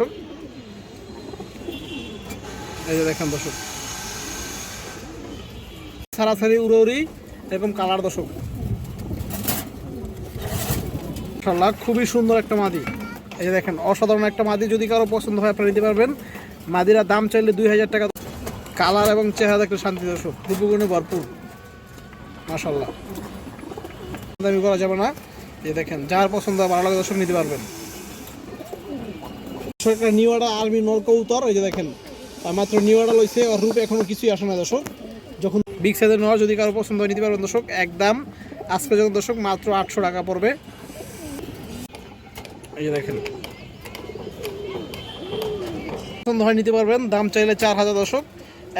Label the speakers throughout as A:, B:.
A: দর্শক এই যে দেখেন দর্শক সারাসারি উড়ি এরকম কালার দর্শক খুবই সুন্দর একটা মাদি। এই যে দেখেন, অসাধারণ একটা মাদি, যদি কারও পছন্দ হয় আপনারা নিতে পারবেন। মাদিরা দাম চাইলে দুই হাজার টাকা। কালার এবং চেহারা দেখলে শান্তি দর্শক রূপগুণে ভরপুর। মাশাল্লাহ দামি করা যাবে না। এই দেখেন, যার পছন্দ ভালো লাগে দর্শক নিতে পারবেন। দর্শক, একটা নিউ আর্মি নল কৌতর এই যে দেখেন মাত্র নিউ আডা লইছে আর রূপ এখনও কিছুই আসে না দর্শক। যখন বিগ সাইজের নেওয়া যদি কারও পছন্দ নিতে পারবেন দর্শক। একদম আজকে যখন দর্শক মাত্র আটশো টাকা পড়বে। এই যে দেখেন। পছন্দ হয় নিতে পারবেন। দাম চাইলে চার হাজার দর্শক।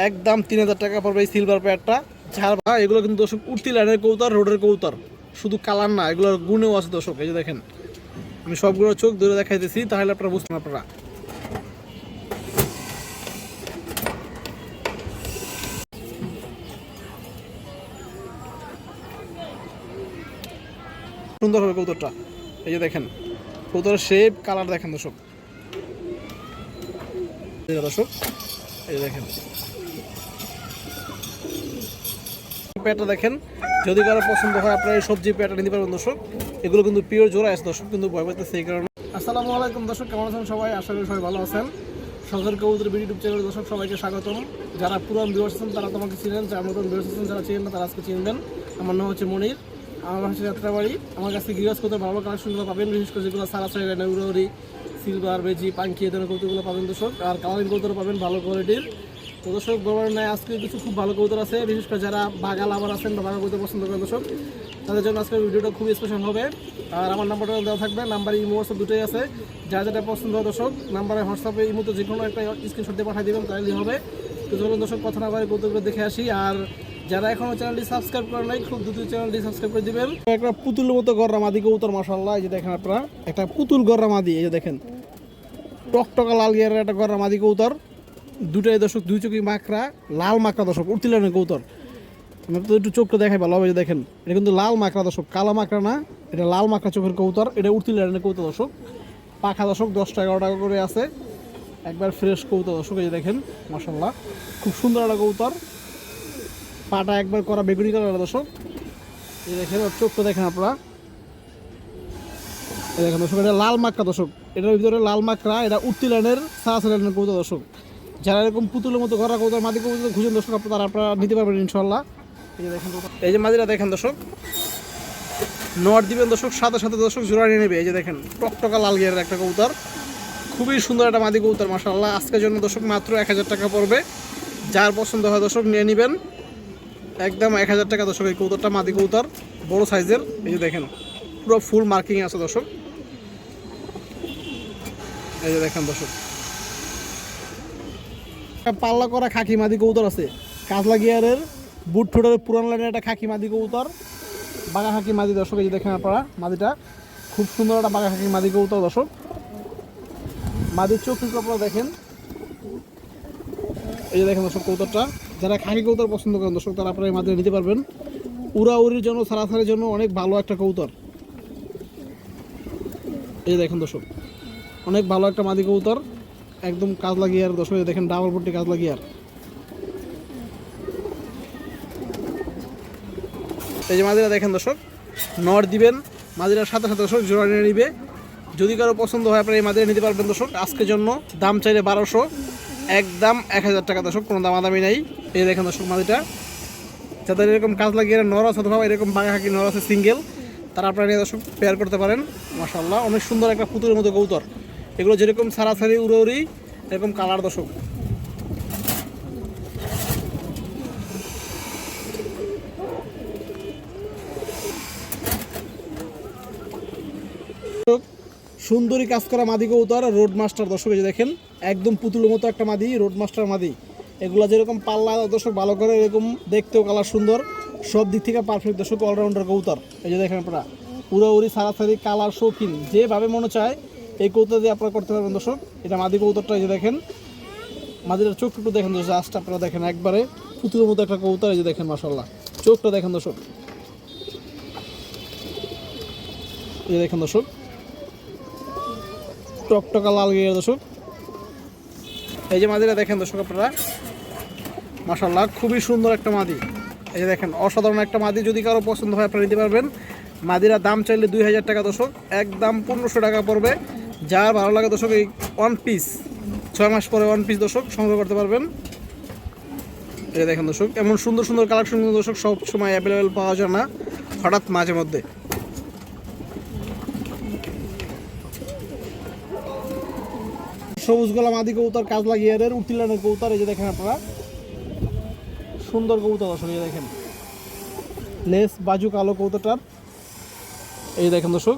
A: একদম তিন হাজার টাকা পড়বে এই সিলভার প্যাডটা ঝাড় এগুলো কিন্তু দর্শক উঠতি লাইনের কৌতার রোডের কৌতার। শুধু কালার না এগুলোর গুণেও আছে দর্শক। এই যে দেখেন। আমি সবগুলো চোখ ধরে দেখাইতেছি, তাহলে আপনারা বুঝতেন আপনারা। সুন্দর হবে কৌতরটা এই যে দেখেন কৌতরের শেপ কালার দেখেন দর্শক। দর্শক, এই দেখেন। প্যাটটা দেখেন, যদি কারও পছন্দ হয় আপনারা এই সবজি প্যাটটা নিতে পারবেন দর্শক। এগুলো কিন্তু পিওর জোড়া আছে, দর্শক কিন্তু ভয় পাইতে সেই কারণে। আসসালামু আলাইকুম দর্শক, কেমন আছেন সবাই? আশা করি সবাই ভালো আছেন। সরকার কবুতর ইউটিউব চ্যানেল দর্শক সবাইকে স্বাগতম। যারা পুরান ভিউয়ার্স আছেন, তারা তোমাকে চিনেন, যারা নতুন ভিউয়ার্স আছেন, যারা চিনেন না, তারা আজকে চিনবেন আমার নাম হচ্ছে মনির, আমার হচ্ছে যাত্রাবাড়ি। আমার কাছে গিরাজ করতে ভালো কালেকশনগুলো পাবেন, বিশেষ করে যেগুলো সারা সাইড নেউরি সিলভার, বেজি, পাঙ্কি এ ধরনের কৌতুকগুলো পাবেন দর্শক। আর কালারিং কৌতুক পাবেন ভালো কোয়ালিটির তো দর্শক বলার নাই আজকে কিছু খুব ভালো কৌতুক আছে। বিশেষ করে যারা বাগা লাভার আছেন বা বাগা কৌতুক পছন্দ করেন দর্শক তাদের জন্য আজকের ভিডিওটা খুব স্পেশাল হবে। আর আমার নাম্বারটা দেওয়া থাকবে নাম্বার ইমো হোয়াটসঅ্যাপ দুটোই আছে। যা যেটা পছন্দ হয় দর্শক নাম্বারে হোয়াটসঅ্যাপে ইমোতে যে কোনো একটা স্ক্রিনশট দিয়ে পাঠিয়ে দেবেন, তাহলেই হবে। তো চলুন দর্শক, কথা না বলে কৌতুকগুলো দেখে আসি। আর যারা এখনও চ্যানেলটি সাবস্ক্রাইব করেন নাই, খুব দ্রুত চ্যানেলটি সাবস্ক্রাইব করে দিবেন। একটা পুতুল মতো গররা মাদি কৌতর মাসাল্লাহ এই যে দেখেন আপনারা, একটা পুতুল গররা মাদি এই যে দেখেন। টকটকা লাল গিয়ারের একটা গররা মাদি কৌতর দুটাই দর্শক, দুই চোখি মাকড়া, লাল মাকড়া দর্শক উঠতিলেন কৌতর তো একটু চোখটা দেখাই ভালো হবে যে দেখেন, এটা কিন্তু লাল মাকড়া দর্শক, কালো মাকড়া না, এটা লাল মাকড়া চোখের কৌতর এটা উঠতিলেন কৌতর দর্শক। পাখা দর্শক দশটা এগারো টাকা করে আছে। একবার ফ্রেশ কৌতর দর্শক, এই দেখেন মাসাল্লাহ খুব সুন্দর একটা কৌতর পাটা একবার করা বেগুনি কালার দর্শক। এই দেখেন চোখটা দেখেন আপনারা। এই দেখেন দর্শক, এটা লাল মাকড়া দর্শক। এটার ভিতরে লাল মাকড়া, এটা উঠতি লাইনের সাহা লাইনের কৌতা দর্শক। যারা এরকম পুতুলের মতো ঘরা কৌতার মাদি কৌতা খুঁজেন দর্শক, আপনারা আপনারা নিতে পারবেন ইনশাল্লাহ এই যে মাদিরা দেখেন দর্শক। নোয়ার দিবেন দর্শক সাথে সাথে দর্শক, জোড়া নিয়ে নেবে। এই যে দেখেন, টকটকা লাল গিয়ারের একটা কৌতার খুবই সুন্দর একটা মাদি কৌতার মাসাল্লাহ আজকের জন্য দর্শক মাত্র এক হাজার টাকা পড়বে। যার পছন্দ হয় দর্শক নিয়ে নেবেন। একদম এক হাজার টাকা দর্শক এই কৌতরটা মাদি কৌতর বড় সাইজের। এই যে দেখেন, পুরো ফুল মার্কিং আছে দর্শক। এই যে দেখেন দর্শক। পাল্লা করা খাকি মাদি কৌতর আছে। কাজলা গিয়ারের বুট ঠোঁটের পুরান লাইনের একটা খাকি মাদি কৌতর বাঘা খাকি মাদি দর্শক, এই যে দেখেন আপনারা মাদিটা, খুব সুন্দর একটা বাঘা খাকি মাদি কৌতর দর্শক। মাদির চোখ কিন্তু আপনারা দেখেন। এই যে দেখেন দর্শক কৌতরটা যারা খাকি কৌতর পছন্দ করেন দর্শক, তারা আপনারা এই মাধ্যমে নিতে পারবেন। উড়াউড়ির জন্য, সারাসারির জন্য অনেক ভালো একটা কৌতর এই দেখেন দর্শক, অনেক ভালো একটা মাদি কৌতর একদম কাজ লাগিয়ে আর দর্শক দেখেন ডাবল পট্টি কাজ লাগিয়ে আর এই যে মাদিরা দেখেন দর্শক, নর দিবেন, মাদিরার সাথে সাথে দর্শক জোড়া নিয়ে নিবে। যদি কারও পছন্দ হয়, আপনারা এই মাদিরা নিতে পারবেন দর্শক। আজকের জন্য দাম চাইলে বারোশো, একদম এক হাজার টাকা দর্শক, কোনো দামাদামি নেই। এই দেখেন দর্শক মাদিটা যাদের এরকম কাজ লাগিয়ে নর আছে অথবা এরকম বাঘা হাকি নর আছে, সিঙ্গেল, তারা আপনারা নিয়ে দর্শক পেয়ার করতে পারেন। মাসাল্লাহ অনেক সুন্দর একটা পুতুলের মতো কৌতর এগুলো যেরকম সারাসারি উড়ি এরকম কালার দর্শক। সুন্দরী কাজ করা মাদি কৌতর রোড মাস্টার দর্শক যে দেখেন, একদম পুতুলের মতো একটা মাদি রোড মাস্টার মাদি। এগুলো যেরকম পাল্লা, দর্শক, ভালো করে এরকম দেখতেও কালার সুন্দর। সব দিক থেকে পারফেক্ট দর্শক অলরাউন্ডার কৌতর এই যে দেখেন আপনারা, উড়াউড়ি, সারাসারি কালার শৌখিন, যেভাবে মনে চায়, এই কৌতর দিয়ে আপনারা করতে পারবেন, দর্শক। এটা মাদি কৌতরটা এই যে দেখেন, মাদিটার চোখ একটু দেখেন, দর্শক আজটা আপনারা দেখেন, একবারে পুতুলের মতো একটা কৌতর এই যে দেখেন মাসাল্লাহ চোখটা দেখেন, দর্শক। এই দেখেন, দর্শক টকটকা লাল গিয়ে দর্শক। এই যে মাদিরা দেখেন, দর্শক আপনারা। মাসাল্লাহ খুবই সুন্দর একটা মাদি। এই যে দেখেন, অসাধারণ একটা মাদি। যদি কারও পছন্দ হয়, আপনারা নিতে পারবেন। মাদিরা দাম চাইলে দুই হাজার টাকা, দর্শক। একদম পনেরোশো টাকা পড়বে। যার ভালো লাগে, দর্শক, এই ওয়ান পিস ছয় মাস পরে ওয়ান পিস দর্শক, সংগ্রহ করতে পারবেন। এই দেখেন, দর্শক, এমন সুন্দর সুন্দর কালেকশন দর্শক সব সময় অ্যাভেলেবেল পাওয়া যায় না, হঠাৎ মাঝে মধ্যে। সবুজ গোলাম আদি কবুতর কাজ লাগিয়ে এর উঠিলানের কবুতর, এই যে দেখেন আপনারা। সুন্দর কবুতর দর্শক এই দেখেন। লেস, বাজু, কালো কবুতরটার। এই দেখেন দর্শক।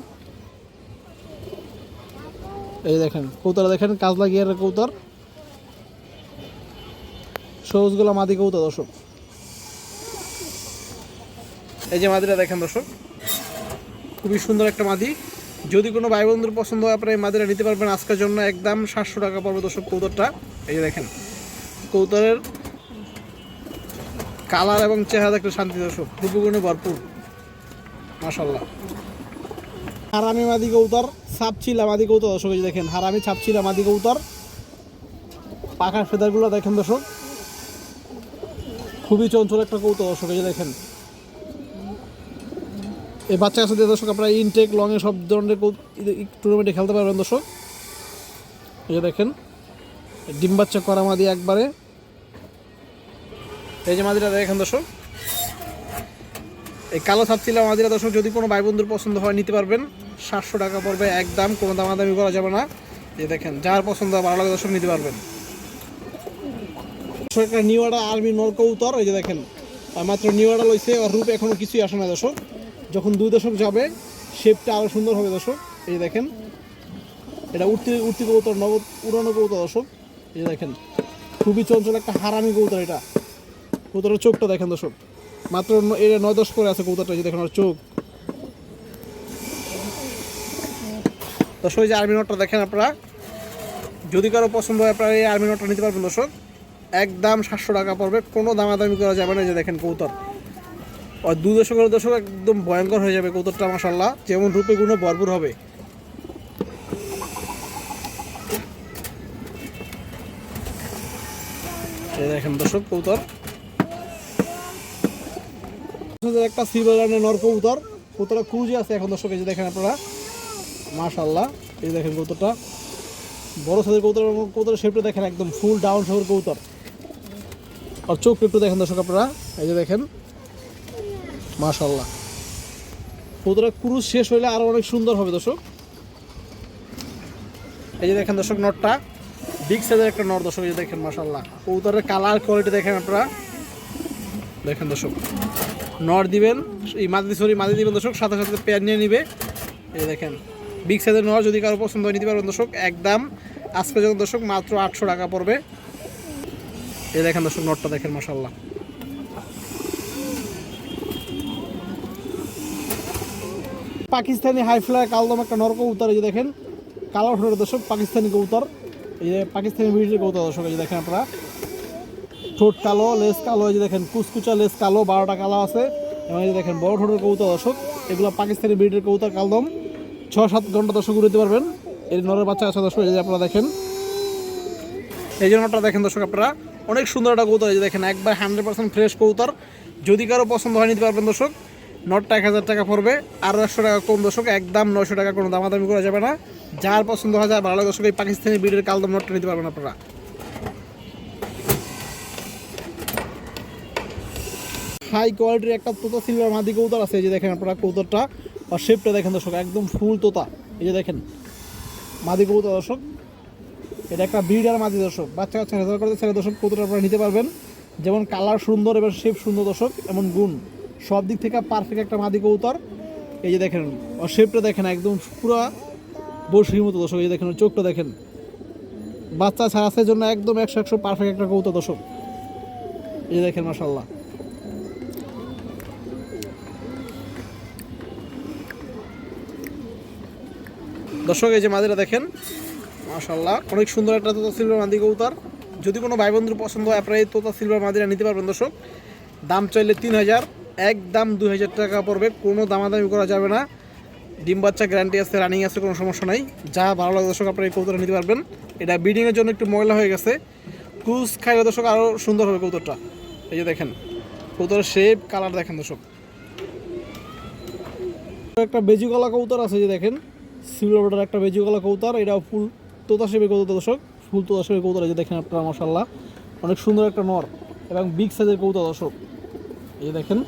A: এই দেখেন কবুতর দেখেন কাজ লাগিয়ে এর কবুতর। সবুজ গোলাম আদি কবুতর, দর্শক। এই যে মাদিটা দেখেন দর্শক। খুবই সুন্দর একটা মাদি। যদি কোনো ভাই বন্ধুর পছন্দ হয়, আপনারা এই মাদিরা নিতে পারবেন। আজকের জন্য একদম সাতশো টাকা পড়বে দর্শক কৌতরটা এই যে দেখেন কৌতরের কালার এবং চেহারা একটা শান্তি দর্শক। রূপগুণে ভরপুর। মাসাল্লাহ হারামি মাদি কৌতর ছাপছিলা মাদি কৌতর দর্শক দেখেন, হারামি ছাপছিলা মাদি কৌতর পাখার ফেদারগুলো দেখেন দর্শক। খুবই চঞ্চল একটা কৌতর দর্শক দেখেন। এই বাচ্চা কাছে দর্শক আপনারা ইনটেক লংয়ে সব ধরনের টুর্নামেন্টে খেলতে পারবেন দর্শক। এই যে দেখেন, ডিম বাচ্চা করা মাদি একবারে। এই যে মাদিরা দেখেন দর্শক। এই কালো ছাপচিলা মাদিরা দর্শক, যদি কোনো ভাই বন্ধুর পছন্দ হয়, নিতে পারবেন। সাতশো টাকা পড়বে, একদম, কোনো দামাদামি করা যাবে না। এই দেখেন, যার পছন্দ ভালো লাগে দর্শক, নিতে পারবেন। নিউয়াডা আর্মি নলকৌতর, এই যে দেখেন। মাত্র নিউয়াডা লইছে আর রূপ এখনও কিছুই আসে না দর্শক। যখন দুই দশক যাবে শেপটা আরও সুন্দর হবে দর্শক। এই দেখেন, এটা উঠতি উঠতি কৌতর নব উড়ানো কৌতর দর্শক। এই দেখেন, খুবই চঞ্চল একটা হারামি কৌতর এটা। কৌতরের চোখটা দেখেন দর্শক। মাত্র এটা নয় দশ করে আছে কৌতরটা এই যে দেখেন ওর চোখ। দর্শক, এই যে আর্মি নোটটা দেখেন আপনারা। যদি কারও পছন্দ হয়, আপনারা এই আর্মি নোটটা নিতে পারবেন দর্শক। একদম সাতশো টাকা পড়বে, কোনো দামাদামি করা যাবে না যে দেখেন কৌতর আর দু দশকের দশক একদম ভয়ঙ্কর হয়ে যাবে কৌতরটা মাসাল্লাহ যেমন রূপে গুণে ভরপুর হবে। দেখেন দর্শক কৌতর একটা সিলভার লাইনের নর কবুতর কৌতরটা ক্রুজে আছে এখন দর্শক, এই যে দেখেন আপনারা। মাশাল্লাহ এই দেখেন কৌতরটা বড় সাইজের কৌতর এবং কৌতরের শেপটা দেখেন একদম ফুল ডাউন শহর কৌতর আর চোখ একটু দেখেন দর্শক আপনারা। এই যে দেখেন। মাশাল্লাহ কৌতরা ক্রুজ শেষ হইলে আরও অনেক সুন্দর হবে, দর্শক। এই যে দেখেন দর্শক নটটা বিগ সাইজের একটা নট, দর্শক, এই যে দেখেন মাশাল্লাহ কৌতরের কালার কোয়ালিটি দেখেন আপনারা। দেখেন দর্শক, নট দিবেন, এই মাদি সরি মাদি দিবেন দর্শক, সাথে সাথে পেয়ার নিয়ে নিবে। এই দেখেন বিগ সাইজের নট যদি কারও পছন্দ হয়, নিতে পারবেন দর্শক, একদম আজকে যখন দর্শক মাত্র আটশো টাকা পড়বে। এই দেখেন দর্শক, নটটা দেখেন মাশাল্লাহ পাকিস্তানি হাই ফ্লাই কালদম একটা নর কবুতর এই যে দেখেন, কালো ঠোঁটের দর্শক, পাকিস্তানি কবুতর। এই যে পাকিস্তানি ব্রিডের কবুতর দর্শক, এই যে দেখেন আপনারা। ঠোঁট কালো, লেস কালো, এই যে দেখেন, কুচকুচা লেস কালো, বারোটা কালো আছে। এবং এই যে দেখেন, বড় ঠোঁটের কবুতর দর্শক, এগুলো পাকিস্তানি ব্রিডের কবুতর কালদম। ছ সাত ঘণ্টা দর্শক উড়তে পারবেন। এই নরের বাচ্চা আছে দর্শক, এই যে আপনারা দেখেন। এই যে নটটা দেখেন দর্শক আপনারা, অনেক সুন্দর একটা কবুতর, এই যে দেখেন, একবার হান্ড্রেড পার্সেন্ট ফ্রেশ কবুতর। যদি কারও পছন্দ হয়, নিতে পারবেন দর্শক। নটটা এক হাজার টাকা পড়বে, আর একশো টাকা কম দর্শক একদম নয়শো টাকা কোনো দামাদামি করা যাবে না। যার পছন্দ হয় যার, ভালো লাগে দর্শক, এই পাকিস্তানি বিডের কালদম নটটা নিতে পারবেন আপনারা। হাই কোয়ালিটির একটা তোতা সিলভার মাদি কৌতর আছে, এই যে দেখেন আপনারা কৌতরটা আর শেপটা দেখেন দর্শক, একদম ফুল তোতা। এই যে দেখেন, মাদি কৌতর দর্শক, এটা একটা ব্রিডার মাদি দর্শক, বাচ্চা কাচ্চা রেজাল্ট করতে ছেলে দর্শক কৌতরটা আপনারা নিতে পারবেন। যেমন কালার সুন্দর এবং শেপ সুন্দর দর্শক, এমন গুণ। সব দিক থেকে পারফেক্ট একটা মাদি কৌতর এই যে দেখেন আর শেপটা দেখেন একদম পুরো বসির মতো দর্শক, এই যে দেখেন চোখটা দেখেন। বাচ্চা ছাড়াছের জন্য একদম একশো একশো পারফেক্ট একটা কৌতর দর্শক। এই যে দেখেন মাসাল্লাহ দর্শক, এই যে মাদিরা দেখেন মাশাল্লাহ অনেক সুন্দর একটা তোতা সিলভার মাদি কবুতর। যদি কোনো ভাই বন্ধুর পছন্দ হয়, আপনারা এই তোতা সিলভার মাদিরা নিতে পারবেন দর্শক। দাম চাইলে তিন হাজার। একদম দুই হাজার টাকা পড়বে, কোনো দামাদামি করা যাবে না। ডিম বাচ্চা গ্যারান্টি আছে রানিং আছে, কোনো সমস্যা নাই। যা ভালো লাগে দর্শক, আপনারা এই কবুতরটা নিতে পারবেন। এটা ব্রিডিংয়ের জন্য একটু ময়লা হয়ে গেছে। ক্রুজ খাইলে দর্শক আরও সুন্দর হবে কৌতরটা এই যে দেখেন কৌতরের শেপ কালার দেখেন দর্শক। একটা বেজুগলা কৌতর আছে যে দেখেন। সিলভার একটা বেজুগলা কৌতর এটা ফুল তোতা শেপের কৌতর দর্শক। ফুল তোতা শেপের কৌতর এই যে দেখেন আপনারা মশাল্লাহ অনেক সুন্দর একটা নর এবং বিগ সাইজের কৌতর দর্শক। এই দেখেন,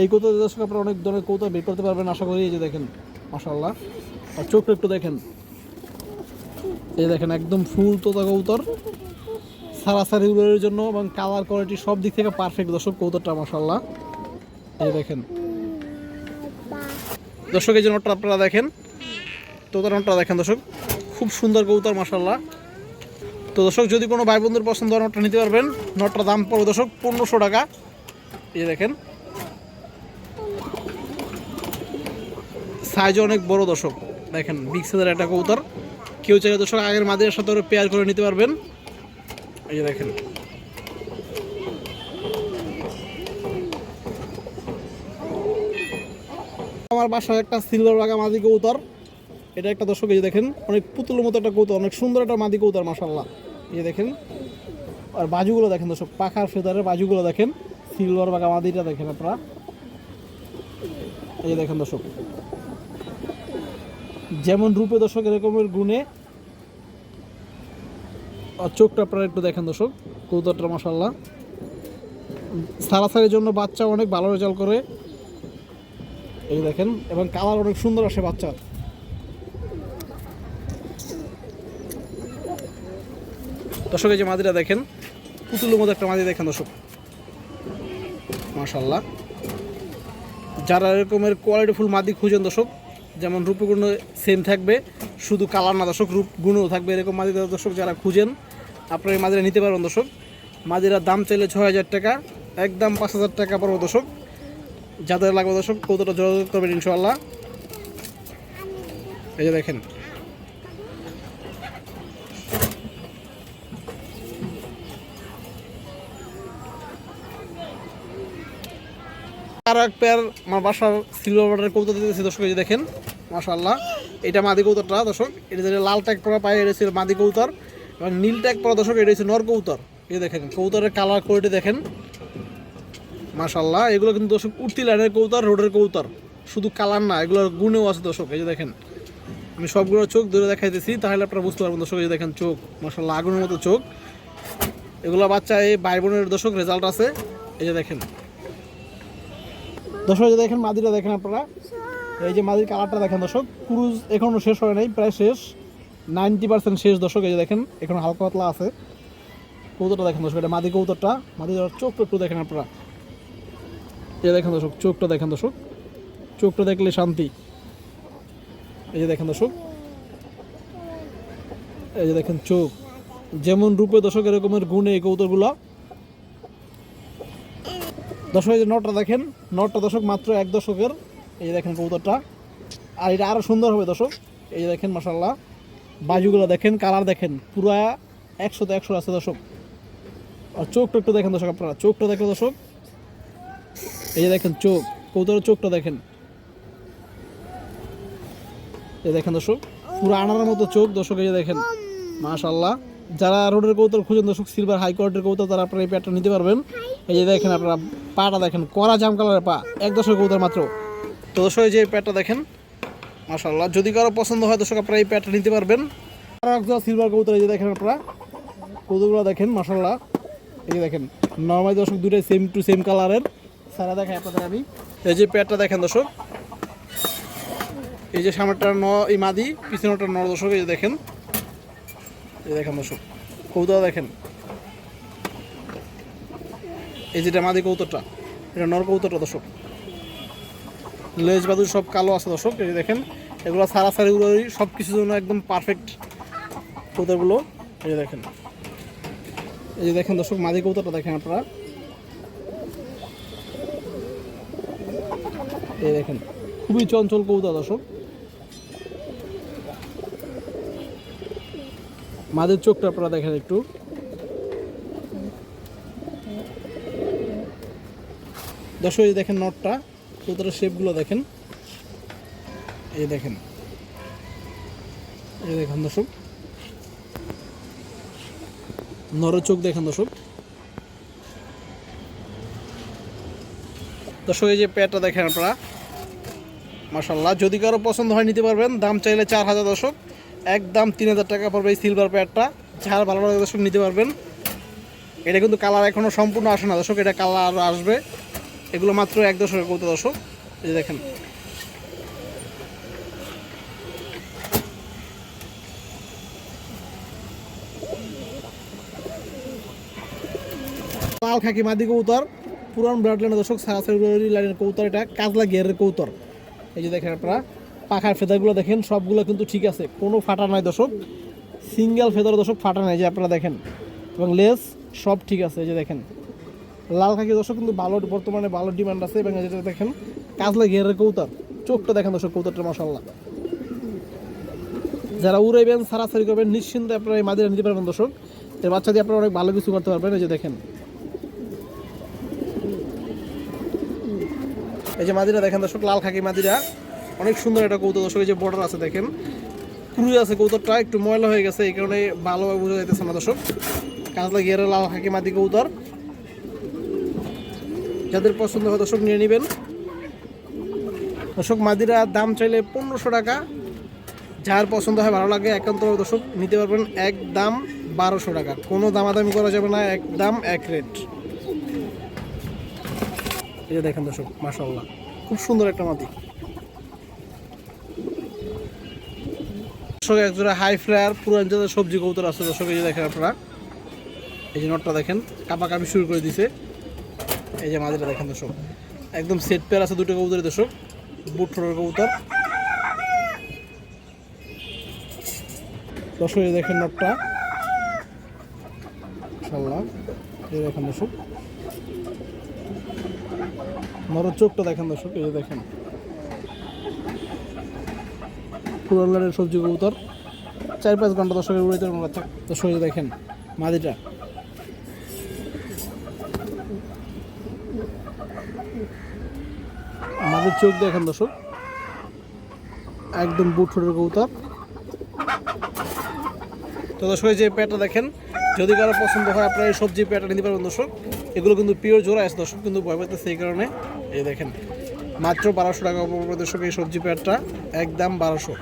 A: এই কৌতর দর্শক আপনারা অনেক ধরনের কৌতর বের করতে পারবেন, আশা করি এই যে দেখেন মশাল্লাহ আর চোখটা একটু দেখেন। এই দেখেন, একদম ফুল তোতা কৌতর সারাসারি উড়ের জন্য এবং কালার কোয়ালিটি সব দিক থেকে পারফেক্ট দর্শক কৌতরটা মশাল্লাহ এই দেখেন। দর্শক, এই যে নোটটা আপনারা দেখেন তোতার নোটটা দেখেন দর্শক। খুব সুন্দর কৌতর মাসাল্লাহ তো দর্শক, যদি কোনো ভাই বন্ধুর পছন্দ নোটটা নিতে পারবেন। নোটটার দাম পড়বে দর্শক পনেরোশো টাকা। দেখেন। সাইজ অনেক বড় দর্শক। দেখেন বিগ সাইজের একটা কৌতর কেউ চাইলে দর্শক আগের মাদের সাথে পেয়ার করে নিতে পারবেন। এই দেখেন। আমার বাসায় একটা সিলভার বাগা মাদি কৌতর এটা একটা দর্শক, এই যে দেখেন, অনেক পুতুলের মতো একটা কৌতর অনেক সুন্দর একটা মাদি কৌতর মাসাল্লাহ এই দেখেন। আর বাজুগুলো দেখেন দর্শক, পাখার ফেদারের বাজুগুলো দেখেন। সিলভার বাগা মাদিটা দেখেন আপনারা। এই দেখেন দর্শক। যেমন রূপে দর্শক, এরকমের গুণে চোখটা আপনারা একটু দেখেন দর্শক কৌতরটা মাসাল্লাহ সারাসারির জন্য বাচ্চা অনেক ভালো রেজাল্ট করে। এই দেখেন, এবং কালার অনেক সুন্দর আসে বাচ্চার। দর্শক, এই যে মাদিটা দেখেন, পুতুলের মধ্যে একটা মাদি দেখেন দর্শক। মাশাল্লাহ যারা এরকমের কোয়ালিটি ফুল মাদি খুঁজেন দর্শক, যেমন রূপগুণ সেম থাকবে, শুধু কালার না দর্শক রূপ গুণও থাকবে এরকম মাদি দর্শক যারা খুঁজেন, আপনারা এই মাদিরা নিতে পারবেন দর্শক। মাদিরার দাম চাইলে ছয় হাজার টাকা, একদম পাঁচ হাজার টাকা পড়বে দর্শক। যাদের লাগবে দর্শক কতটা যোগাযোগ করবেন ইনশাল্লাহ এই যে দেখেন আর এক পেয়ার আমার বাসার সিলভার বাটার কৌতো দিতেছি দর্শক, এই যে দেখেন মাশাল্লাহ এটা মাদি কৌতরটা দর্শক, এটা যেটা লাল ট্যাগ পরা পায়ে এটা ছিল মাদি কৌতর এবং নীল ট্যাগ পরা, দর্শক, এটা হচ্ছে নর কৌতর এই দেখেন কৌতরের কালার কোয়ালিটি দেখেন। মাশাল্লাহ এগুলো কিন্তু, দর্শক, উঠতি লাইনের কৌতর রোডের কৌতর শুধু কালার না, এগুলোর গুণেও আছে, দর্শক, এই যে দেখেন। আমি সবগুলো চোখ ধরে দেখাইতেছি, তাহলে আপনারা বুঝতে পারবেন, দর্শক, এই যে দেখেন চোখ। মাশাল্লাহ আগুনের মতো চোখ। এগুলো বাচ্চা, এই ভাই বোনের, দর্শক রেজাল্ট আছে। এই যে দেখেন। দর্শক যে দেখেন মাদিটা দেখেন আপনারা। এই যে মাদির কালারটা দেখেন দর্শক, ক্রুজ এখনও শেষ হয় নাই, প্রায় শেষ। নাইনটি পার্সেন্ট শেষ দর্শক, এই যে দেখেন, এখন হালকা পাতলা আছে। কৌতরটা দেখেন দর্শক, এটা মাদি কৌতরটা মাদির চোখটা একটু দেখেন আপনারা। এই দেখেন দর্শক, চোখটা দেখেন দর্শক। চোখটা দেখলে শান্তি। এই যে দেখেন দর্শক। এই যে দেখেন চোখ। যেমন রূপে দর্শক এরকমের গুণে এই কৌতরগুলো দর্শক যে নটটা দেখেন, নটটা দর্শক, মাত্র এক দশকের, এই দেখেন কৌতরটা আর এটা আরও সুন্দর হবে দর্শক, এই যে দেখেন মাসাল্লাহ বাজুগুলো দেখেন, কালার দেখেন, পুরা একশোতে একশো আছে দর্শক। আর চোখটা একটু দেখেন দর্শক আপনারা, চোখটা দেখেন দর্শক। এই যে দেখেন চোখ কৌতরের চোখটা দেখেন। এই দেখেন দর্শক, পুরো আনার মতো চোখ দর্শক, এই যে দেখেন মাশাল্লাহ যারা রোডের কৌতল খুঁজেন, দর্শক সিলভার হাই কোয়ালিটির কৌতর তারা আপনারা এই প্যাটটা নিতে পারবেন। এই যে দেখেন আপনারা, পাটা দেখেন, কড়া জাম কালারের পা, এক দশক কৌতর মাত্র। তো দর্শক যে প্যাটটা দেখেন মাশাল্লাহ যদি কারও পছন্দ হয়, দর্শক, আপনারা এই প্যাটটা নিতে পারবেন। আর সিলভার কৌতর এই যে দেখেন আপনারা কৌতরগুলো দেখেন মাশাল্লাহ এই যে দেখেন, নর্মাল দর্শক দুটাই সেম টু সেম কালারের সারা দেখায় আপনাদের আমি। এই যে প্যাটটা দেখেন, দর্শক। এই যে সামনেরটা ন, এই মাদি, পিছনেরটা ন দর্শক, এই যে দেখেন। দেখেন দর্শক কৌতরা দেখেন। এই যেটা মাদি কৌতরটা এটা নর কৌতরটা দর্শক। লেজ বাদু সব কালো আছে দর্শক, এই দেখেন, এগুলো সারা সারিগুলো সব কিছুর জন্য একদম পারফেক্ট কৌতরগুলো এই দেখেন, এই যে দেখেন দর্শক, মাদি কৌতরটা দেখেন আপনারা। এই দেখেন, খুবই চঞ্চল কৌতা দর্শক। মাদের চোখটা আপনারা দেখেন একটু। দর্শক, এই দেখেন নটটা কৌতার শেপগুলো দেখেন। এই দেখেন। এই দেখেন দর্শক। নর চোখ দেখেন দর্শক। দর্শক, এই যে পেয়ারটা দেখেন আপনারা। মাসাল্লাহ যদি কারও পছন্দ হয়, নিতে পারবেন। দাম চাইলে চার হাজার দর্শক। একদম তিন হাজার টাকা পড়বে এই সিলভার পেয়ারটা যার ভালো লাগে দর্শক নিতে পারবেন, এটা কিন্তু কালার এখনও সম্পূর্ণ আসে না। দর্শক, এটা কালার আসবে। এগুলো মাত্র এক দশকের কৌতো দর্শক। এই দেখেন। লাল খাকি মাদি কৌতর পুরান ব্লাড লাইনের দর্শক, সারাসারি লাইনের কৌতর এটা কাজলা গিয়ারের কৌতর এই যে দেখেন আপনারা। পাখার ফেদারগুলো দেখেন, সবগুলো কিন্তু ঠিক আছে। কোনো ফাটা নাই দর্শক। সিঙ্গেল ফেদার দর্শক, ফাটা নাই যে আপনারা দেখেন। এবং লেস, সব ঠিক আছে, এই যে দেখেন। লাল খাকি দর্শক কিন্তু ভালো বর্তমানে ভালো ডিমান্ড আছে, এবং যেটা দেখেন, কাজলা গিয়ারের কৌতর। চোখটা দেখেন দর্শক কৌতরটা মশাল্লা যারা উড়াইবেন, সারাসারি করবেন, নিশ্চিন্তে আপনারা এই মাদিরা নিতে পারবেন দর্শক। এর বাচ্চা দিয়ে আপনারা অনেক ভালো কিছু করতে পারবেন, এই যে দেখেন। এই যে মাদিরা, দেখেন দর্শক, লাল খাকি মাদিরা। অনেক সুন্দর একটা কৌতুক। দর্শক যে বর্ডার আছে দেখেন ক্রুই আছে কৌতরটা একটু ময়লা হয়ে গেছে, এই কারণে ভালোভাবে বোঝা যাইতেছে না দর্শক। কাজলা গিয়ারে লাল খাকি মাদি কৌতর যাদের পছন্দ হয় দর্শক নিয়ে নেবেন। দর্শক, মাদিরা দাম চাইলে পনেরোশো টাকা। যার পছন্দ হয়, ভালো লাগে, একান্ত দর্শক নিতে পারবেন এক দাম বারোশো টাকা। কোনো দামাদামি করা যাবে না, এক দাম এক রেট। এই যে দেখেন দর্শক মাশাল্লাহ খুব সুন্দর একটা মাটি দর্শক একজোড়া হাই ফ্লায়ার পুরান জাতের সবজি কৌতর আছে দর্শক, এই যে দেখেন আপনারা। এই যে নটটা দেখেন কাপা কাপি শুরু করে দিছে। এই যে মাদিটা দেখেন দর্শক, একদম সেট পেয়ার আছে দুটো কবুতরের দর্শক বুট ঠোঁটের কবুতর। দর্শক, এই দেখেন নটটা এই দেখেন দর্শক। মরর চোখটা দেখেন দর্শক, এই দেখেন। লাইনের সবজি কবুতর। চার পাঁচ ঘণ্টা দর্শকের উড়াইতে পারবেন বাচ্চা দর্শক, এই দেখেন, মাদিটা। আমাদের চোখ দেখেন দর্শক। একদম বুট ফুটের কবুতর। তো দর্শক যে পেয়ারটা দেখেন, যদি কারও পছন্দ হয়, আপনারা এই সবজি পেয়ারটা নিতে পারবেন দর্শক। এগুলো কিন্তু পিওর জোড়া আছে দর্শক, কিন্তু ভয় পাইতে সেই কারণে। এই দেখেন মাত্র বারোশো টাকা পড়বে দর্শক এই সবজি প্যাটটা একদম বারোশো।